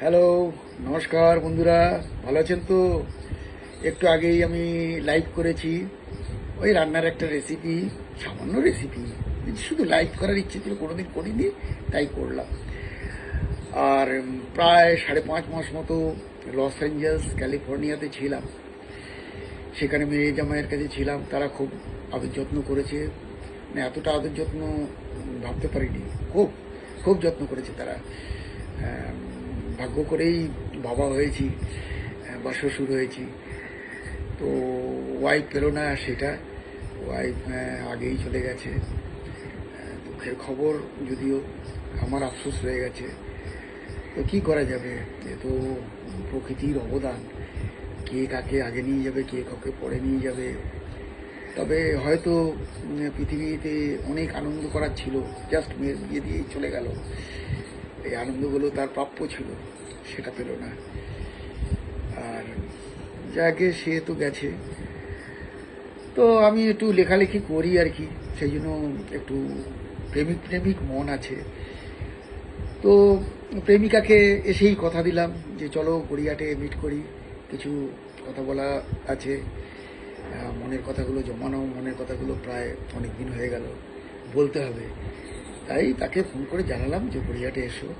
Hello নমস্কার বন্ধুরা ভালো আছেন তো? একটু আগেই আমি লাইভ করেছি। ওই রান্নার একটা রেসিপি সামান্য রেসিপি শুধু লাইভ করার ইচ্ছে ছিল কোনোদিন করিনি তাই করলাম। আর প্রায় সাড়ে পাঁচ মাস মতো লস অ্যাঞ্জেলস ক্যালিফোর্নিয়াতে ছিলাম। সেখানে মেয়ে জামাইয়ের কাছে ছিলাম তারা খুব আদর যত্ন করেছে। মানে এতটা আদর যত্ন ভাবতে পারিনি খুব খুব যত্ন করেছে তারা। আম, ভাগ্য করেই বাবা হয়েছি বা শ্বশুর হয়েছি। তো ওয়াইফ পেল না সেটা, ওয়াইফ আগেই চলে গেছে। দুঃখের খবর যদিও আমার আফসোস হয়ে গেছে। তো কী করা যাবে? এ তো প্রকৃতির অবদান। কে কাকে আগে নিয়ে যাবে, কে কাকে পরে নিয়ে যাবে? তবে হয়তো পৃথিবীতে অনেক আনন্দ করার ছিল, জাস্ট মেয়ের বিয়ে দিয়েই চলে গেল। এই আনন্দগুলো তার প্রাপ্য ছিল, সেটা পেল না। আর যাকে সে তো গেছে। তো আমি একটু লেখালেখি করি আর কি, সেই জন্য একটু প্রেমিক প্রেমিক মন আছে। তো প্রেমিকাকে এসেই কথা দিলাম যে, চলো গড়িয়াটে মিট করি। কিছু কথা বলা আছে। মনের কথাগুলো জমানো, মনের কথাগুলো প্রায় অনেক দিন হয়ে গেল। বলতে হবে। তাই তাকে ফোন করে জানালাম যে গড়িয়াটে এসো।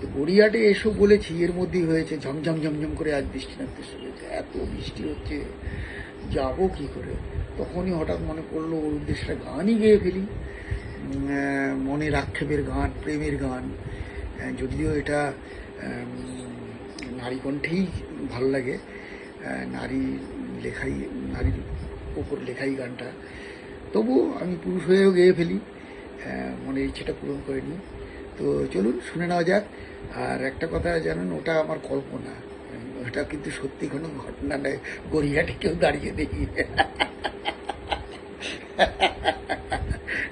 তো গড়িয়াটে এসো বলেছি, এর মধ্যেই হয়েছে ঝমঝম ঝমঝম করে আজ বৃষ্টি নামতে শুরু হয়েছে। এত বৃষ্টি হচ্ছে, যাব কি করে? তখনই হঠাৎ মনে পড়ল ওর উদ্দেশ্যে গানই গেয়ে ফেলি। মনের আক্ষেপের গান, প্রেমের গান। যদিও এটা নারী কণ্ঠেই ভালো লাগে। নারী লেখাই, নারীর ওপর লেখাই গানটা। তবু আমি পুরুষ হয়েও গেয়ে ফেলি। আহ, মনের ইচ্ছেটা পূরণ করে নিই তো চলুন শুনে নেওয়া যাক। আর একটা কথা জানেন ওটা আমার কল্পনা। ওটা কিন্তু সত্যি কোনো ঘটনা নয়। গড়িয়াটে কেউ দাঁড়িয়ে দেখি।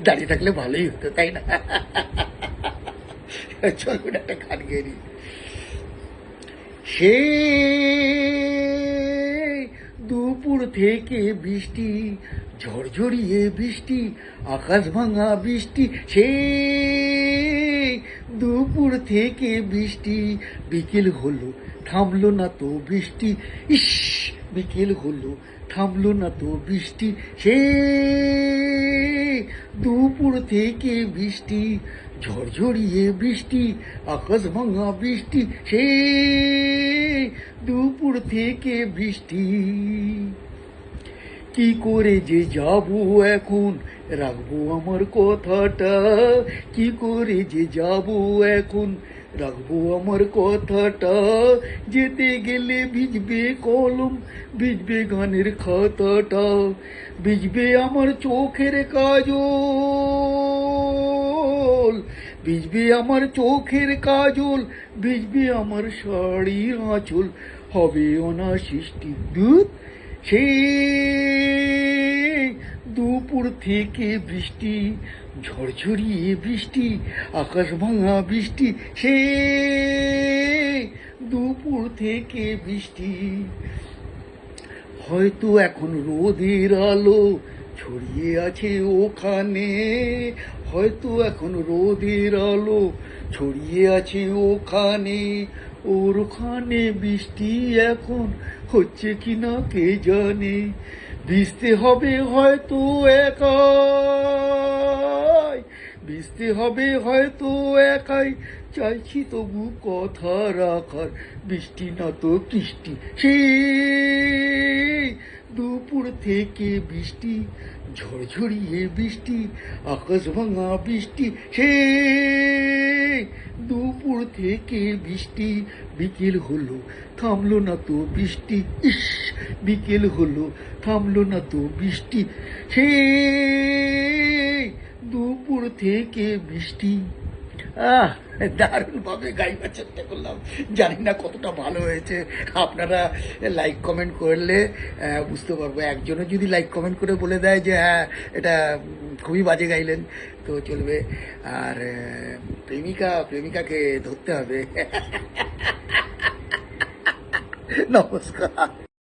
দাঁড়িয়ে থাকলে ভালোই হতো তাই না? চলুন একটা গান নিই। সে দুপুর থেকে বৃষ্টি ঝড়ঝড়িয়ে বৃষ্টি, আকাশ ভাঙা বৃষ্টি, সে দুপুর থেকে বৃষ্টি। বিকেল হলো, থামলো না তো বৃষ্টি। ইস, বিকেল হলো, থামলো না তো বৃষ্টি। সে দুপুর থেকে বৃষ্টি, ঝরঝরিয়ে বৃষ্টি, আকাশ ভাঙা বৃষ্টি, সে দুপুর থেকে বৃষ্টি। কি করে যে যাব এখন? রাখব আমার কথাটা। কি করে যে যাব এখন? রাখব আমার কথাটা। যেতে গেলে ভিজবে কলম, ভিজবে গানের খাতাটা, ভিজবে আমার চোখের কাজল, ভিজবে আমার চোখের কাজল, ভিজবে আমার শাড়ির আঁচল। হবে অনাসৃষ্টি দুধ সেই দুপুর থেকে বৃষ্টি ঝড়ঝড়িয়ে বৃষ্টি, আকাশ ভাঙা বৃষ্টি, সে দুপুর থেকে বৃষ্টি। হয়তো এখন রোদের আলো ছড়িয়ে আছে ওখানে, হয়তো এখন রোদের আলো ছড়িয়ে আছে ওখানে ওর ওখানে বৃষ্টি এখন হচ্ছে কিনা কে জানে? ভিজতে হবে হয়তো একাই। ভিজতে হবে হয়তো একাই। চাইছি তবু কথা রাখার। বৃষ্টি না তো কৃষ্টি। সেই দুপুর থেকে বৃষ্টি ঝড়ঝড়িয়ে বৃষ্টি, আকাশ ভাঙা বৃষ্টি। সে দুপুর থেকে বৃষ্টি, বিকেল হলো। থামলো না তো বৃষ্টি, ইস, বিকেল হলো। থামলো না তো বৃষ্টি। সে দুপুর থেকে বৃষ্টি। দারুণভাবে গাইবার চেষ্টা করলাম। জানি না কতটা ভালো হয়েছে। আপনারা লাইক কমেন্ট করলে বুঝতে পারব। একজনও যদি লাইক কমেন্ট করে বলে দেয় যে হ্যাঁ এটা খুবই বাজে গাইলেন, তো চলবে। আর প্রেমিকা, প্রেমিকাকে ধরতে হবে। নমস্কার।